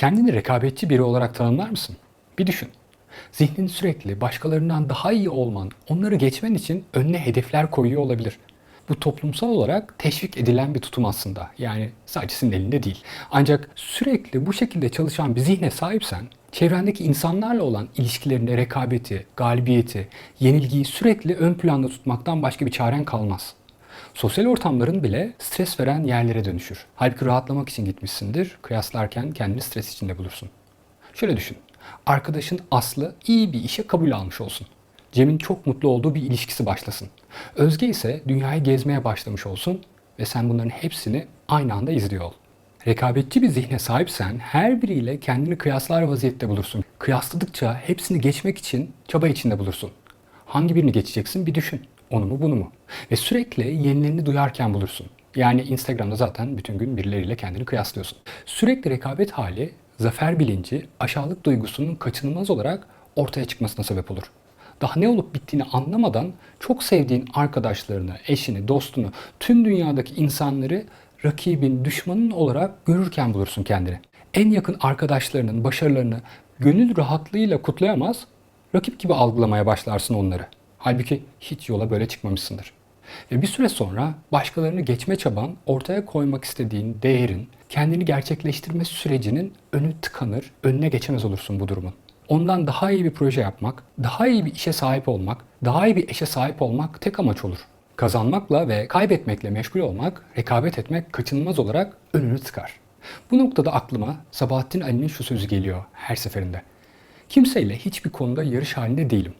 Kendini rekabetçi biri olarak tanımlar mısın? Bir düşün. Zihnin sürekli başkalarından daha iyi olman, onları geçmen için önüne hedefler koyuyor olabilir. Bu toplumsal olarak teşvik edilen bir tutum aslında. Yani sadece senin elinde değil. Ancak sürekli bu şekilde çalışan bir zihne sahipsen, çevrendeki insanlarla olan ilişkilerinde rekabeti, galibiyeti, yenilgiyi sürekli ön planda tutmaktan başka bir çaren kalmaz. Sosyal ortamların bile stres veren yerlere dönüşür. Halbuki rahatlamak için gitmişsindir, kıyaslarken kendini stres içinde bulursun. Şöyle düşün. Arkadaşın Aslı iyi bir işe kabul almış olsun. Cem'in çok mutlu olduğu bir ilişkisi başlasın. Özge ise dünyayı gezmeye başlamış olsun ve sen bunların hepsini aynı anda izliyor ol. Rekabetçi bir zihne sahipsen her biriyle kendini kıyaslar vaziyette bulursun. Kıyasladıkça hepsini geçmek için çaba içinde bulursun. Hangi birini geçeceksin bir düşün. Onu mu bunu mu? Ve sürekli yenilerini duyarken bulursun. Yani Instagram'da zaten bütün gün birileriyle kendini kıyaslıyorsun. Sürekli rekabet hali, zafer bilinci, aşağılık duygusunun kaçınılmaz olarak ortaya çıkmasına sebep olur. Daha ne olup bittiğini anlamadan çok sevdiğin arkadaşlarını, eşini, dostunu, tüm dünyadaki insanları rakibin, düşmanın olarak görürken bulursun kendini. En yakın arkadaşlarının başarılarını gönül rahatlığıyla kutlayamaz, rakip gibi algılamaya başlarsın onları. Halbuki hiç yola böyle çıkmamışsındır. Ve bir süre sonra başkalarını geçme çaban, ortaya koymak istediğin değerin, kendini gerçekleştirme sürecinin önü tıkanır, önüne geçemez olursun bu durumun. Ondan daha iyi bir proje yapmak, daha iyi bir işe sahip olmak, daha iyi bir eşe sahip olmak tek amaç olur. Kazanmakla ve kaybetmekle meşgul olmak, rekabet etmek kaçınılmaz olarak önünü tıkar. Bu noktada aklıma Sabahattin Ali'nin şu sözü geliyor her seferinde. Kimseyle hiçbir konuda yarış halinde değilim.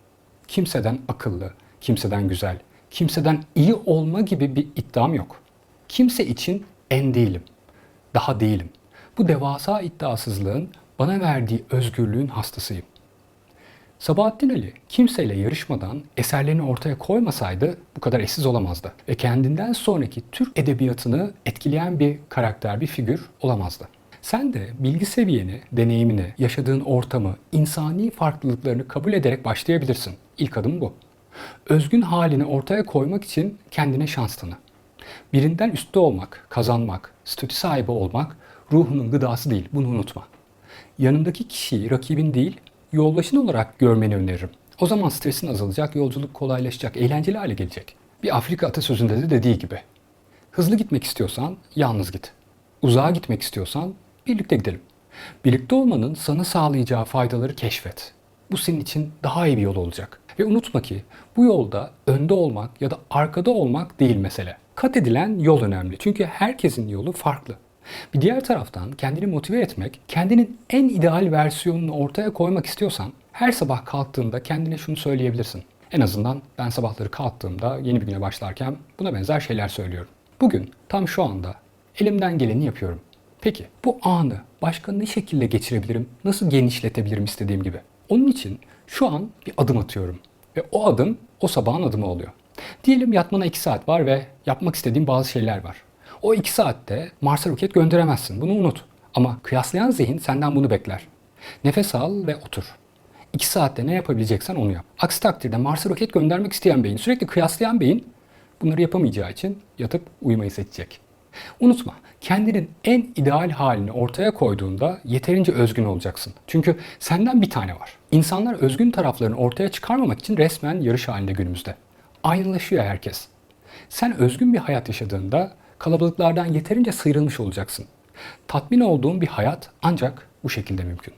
Kimseden akıllı, kimseden güzel, kimseden iyi olma gibi bir iddiam yok. Kimse için en değilim. Daha değilim. Bu devasa iddiasızlığın bana verdiği özgürlüğün hastasıyım. Sabahattin Ali kimseyle yarışmadan eserlerini ortaya koymasaydı bu kadar eşsiz olamazdı. Ve kendinden sonraki Türk edebiyatını etkileyen bir karakter, bir figür olamazdı. Sen de bilgi seviyeni, deneyimini, yaşadığın ortamı, insani farklılıklarını kabul ederek başlayabilirsin. İlk adım bu. Özgün halini ortaya koymak için kendine şans tanı. Birinden üstte olmak, kazanmak, statü sahibi olmak ruhunun gıdası değil. Bunu unutma. Yanındaki kişiyi rakibin değil, yoldaşın olarak görmeni öneririm. O zaman stresin azalacak, yolculuk kolaylaşacak, eğlenceli hale gelecek. Bir Afrika atasözünde de dediği gibi. Hızlı gitmek istiyorsan yalnız git. Uzağa gitmek istiyorsan birlikte gidelim. Birlikte olmanın sana sağlayacağı faydaları keşfet. Bu senin için daha iyi bir yol olacak. Ve unutma ki bu yolda önde olmak ya da arkada olmak değil mesele. Kat edilen yol önemli. Çünkü herkesin yolu farklı. Bir diğer taraftan kendini motive etmek, kendinin en ideal versiyonunu ortaya koymak istiyorsan her sabah kalktığında kendine şunu söyleyebilirsin. En azından ben sabahları kalktığımda yeni bir güne başlarken buna benzer şeyler söylüyorum. Bugün tam şu anda elimden geleni yapıyorum. Peki bu anı başka ne şekilde geçirebilirim? Nasıl genişletebilirim istediğim gibi? Onun için şu an bir adım atıyorum. Ve o adım o sabahın adımı oluyor. Diyelim yatmana 2 saat var ve yapmak istediğim bazı şeyler var. O 2 saatte Mars'a roket gönderemezsin. Bunu unut. Ama kıyaslayan zihin senden bunu bekler. Nefes al ve otur. 2 saatte ne yapabileceksen onu yap. Aksi takdirde Mars'a roket göndermek isteyen beyin, sürekli kıyaslayan beyin bunları yapamayacağı için yatıp uyumayı seçecek. Unutma, kendinin en ideal halini ortaya koyduğunda yeterince özgün olacaksın. Çünkü senden bir tane var. İnsanlar özgün taraflarını ortaya çıkarmamak için resmen yarış halinde günümüzde. Aynılaşıyor herkes. Sen özgün bir hayat yaşadığında kalabalıklardan yeterince sıyrılmış olacaksın. Tatmin olduğun bir hayat ancak bu şekilde mümkün.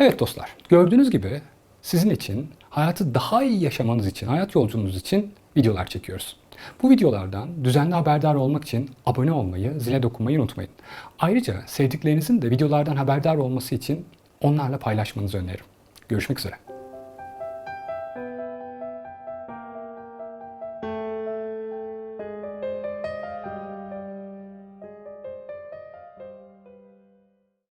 Evet dostlar, gördüğünüz gibi sizin için hayatı daha iyi yaşamanız için, hayat yolculuğunuz için videolar çekiyoruz. Bu videolardan düzenli haberdar olmak için abone olmayı, zile dokunmayı unutmayın. Ayrıca sevdiklerinizin de videolardan haberdar olması için onlarla paylaşmanızı öneririm. Görüşmek üzere.